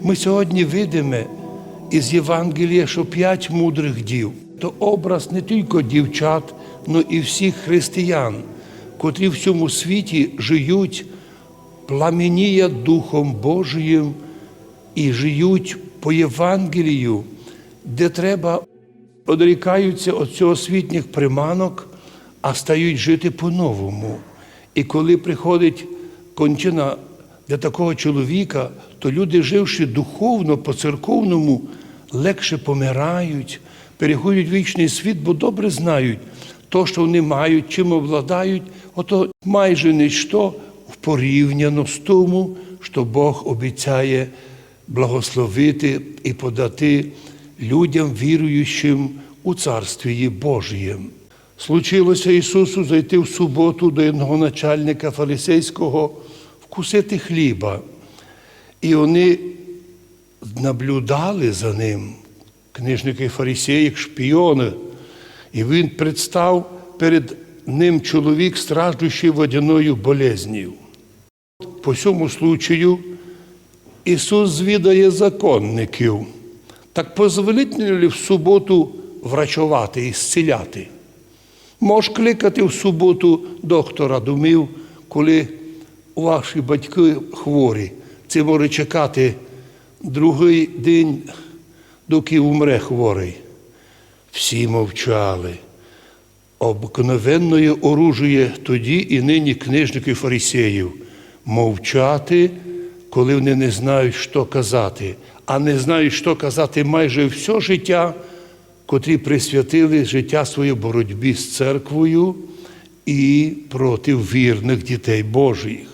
Ми сьогодні видимо із Євангелія, що п'ять мудрих дів то образ не тільки дівчат, але і всіх християн, котрі в цьому світі живуть, пламеніє Духом Божиїм і живуть по Євангелію, де треба одрікаються від цього світніх приманок, а стають жити по-новому. І коли приходить кончина для такого чоловіка, то люди, живши духовно, по-церковному, легше помирають, переходять в вічний світ, бо добре знають, то, що вони мають, чим обладають, ото майже ніщо порівняно з тому, що Бог обіцяє благословити і подати людям, віруючим у Царстві Божієм. Случилося Ісусу зайти в суботу до одного начальника фарисейського вкусити хліба. І вони наблюдали за ним, книжники фарисеї, як шпіони. І він представ перед ним чоловік, страждущий водяною болезнью. По цьому случаю Ісус звідає законників. Так позволительно ли в суботу врачувати і зціляти? Мож кликати в суботу доктора домів, коли ваші батьки хворі. Це може чекати другий день, доки умре хворий. Всі мовчали. Обикновенне оружіє тоді і нині книжників фарисеїв мовчати, коли вони не знають, що казати, а не знають, що казати майже все життя, котрі присвятили життя своїй боротьбі з церквою і проти вірних дітей Божих.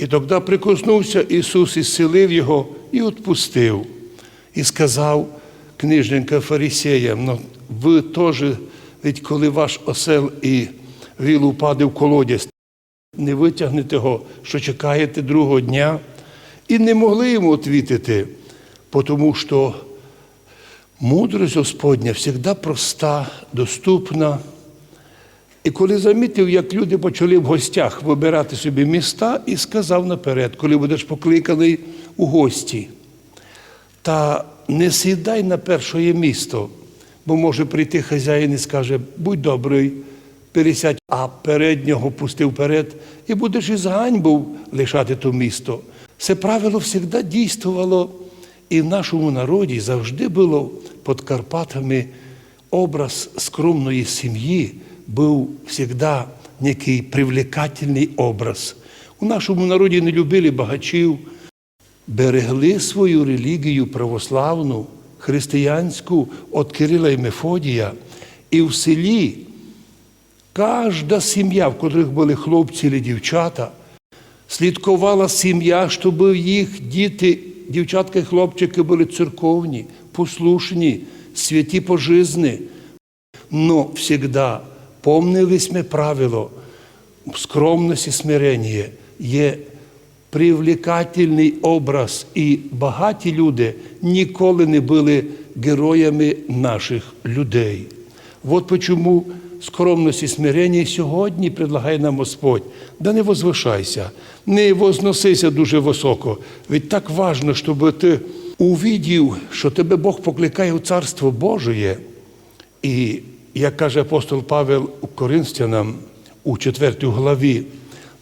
І тоді прикоснувся Ісус і зцілив його і відпустив. І сказав книжника фарисеям, ну, ви теж, ведь коли ваш осел і віл упаде в колодязь, не витягнете його, що чекаєте другого дня. І не могли йому відвітити, тому що мудрость Господня завжди проста, доступна. І коли замітив, як люди почали в гостях вибирати собі міста, і сказав наперед, коли будеш покликаний у гості, та не сідай на перше місто, бо може прийти хазяїн і скаже, будь добрий, пересядь, а переднього пустив вперед, і будеш із ганьбою лишати то місто. Це правило завжди дійствувало, і в нашому народі завжди було під Карпатами образ скромної сім'ї був завжди некий привлекательний образ. У нашому народі не любили багачів, берегли свою релігію православну, християнську від Кирила і Мефодія, і в селі кожна сім'я, в котрих були хлопці чи дівчата, слідкувала сім'я, щоб їх діти, дівчатка і хлопчики були церковні, послушні, святі по жизни. Но всегда помнились ми правило скромність і смирення є привлекательний образ, і багаті люди ніколи не були героями наших людей. От чому скромність і смирення сьогодні предлагає нам Господь. Да не возвишайся, не возносися дуже високо. Ведь так важно, щоб ти увидів, що тебе Бог покликає у Царство Божє. І, як каже апостол Павел у Коринстянам у 4 главі,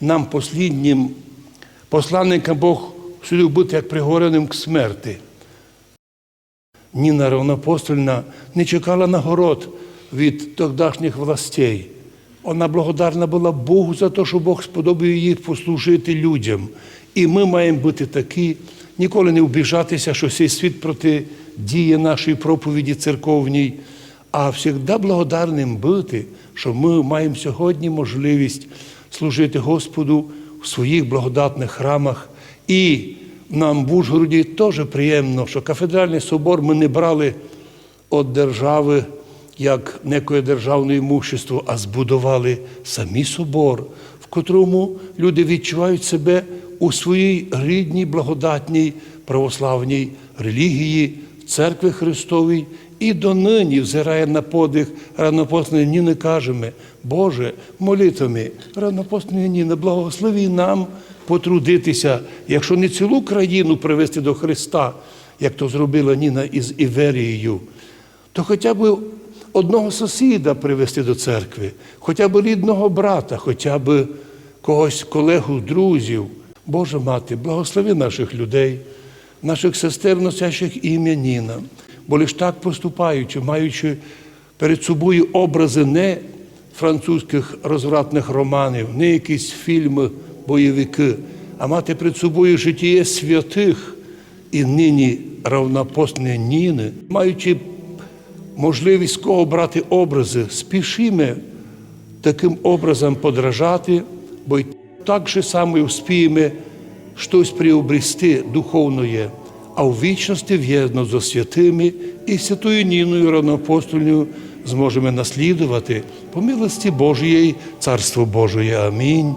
нам посліднім посланникам Бог судив бути як пригореним к смерти. Ніна Равнопостольна не чекала нагород від тогдашніх властей. Вона благодарна була Богу за те, що Бог сподобав їй послужити людям. І ми маємо бути такі, ніколи не вбіжатися, що цей світ протидіє нашій проповіді церковній, а завжди благодарним бути, що ми маємо сьогодні можливість служити Господу в своїх благодатних храмах. І нам в Ужгороді теж приємно, що кафедральний собор ми не брали від держави як некое державне імущество, а збудували самі собор, в котрому люди відчувають себе у своїй рідній, благодатній православній релігії, церкви Христовій. І донині взирає на подих ранопосної Ніни, кажемо, Боже, молитвами ранопосної Ніни, благослови нам потрудитися, якщо не цілу країну привести до Христа, як то зробила Ніна із Іверією, то хоча б одного сусіда привести до церкви, хоча б рідного брата, хоча б когось, колегу, друзів. Божа мати, благослови наших людей, наших сестер, носящих ім'я Ніна, бо лиш так поступаючи, маючи перед собою образи не французьких розвратних романів, не якісь фільми, бойовики, а мати перед собою життя святих і нині равнопостне Ніни, маючи можливість кого брати образи, спішимо таким образом подражати, бо й так же само успіємо щось приобрести духовне, а в вічності в'єдно зо святими і святою Ніною равноапостольною зможемо наслідувати по милості Божої, Царство Божої. Амінь.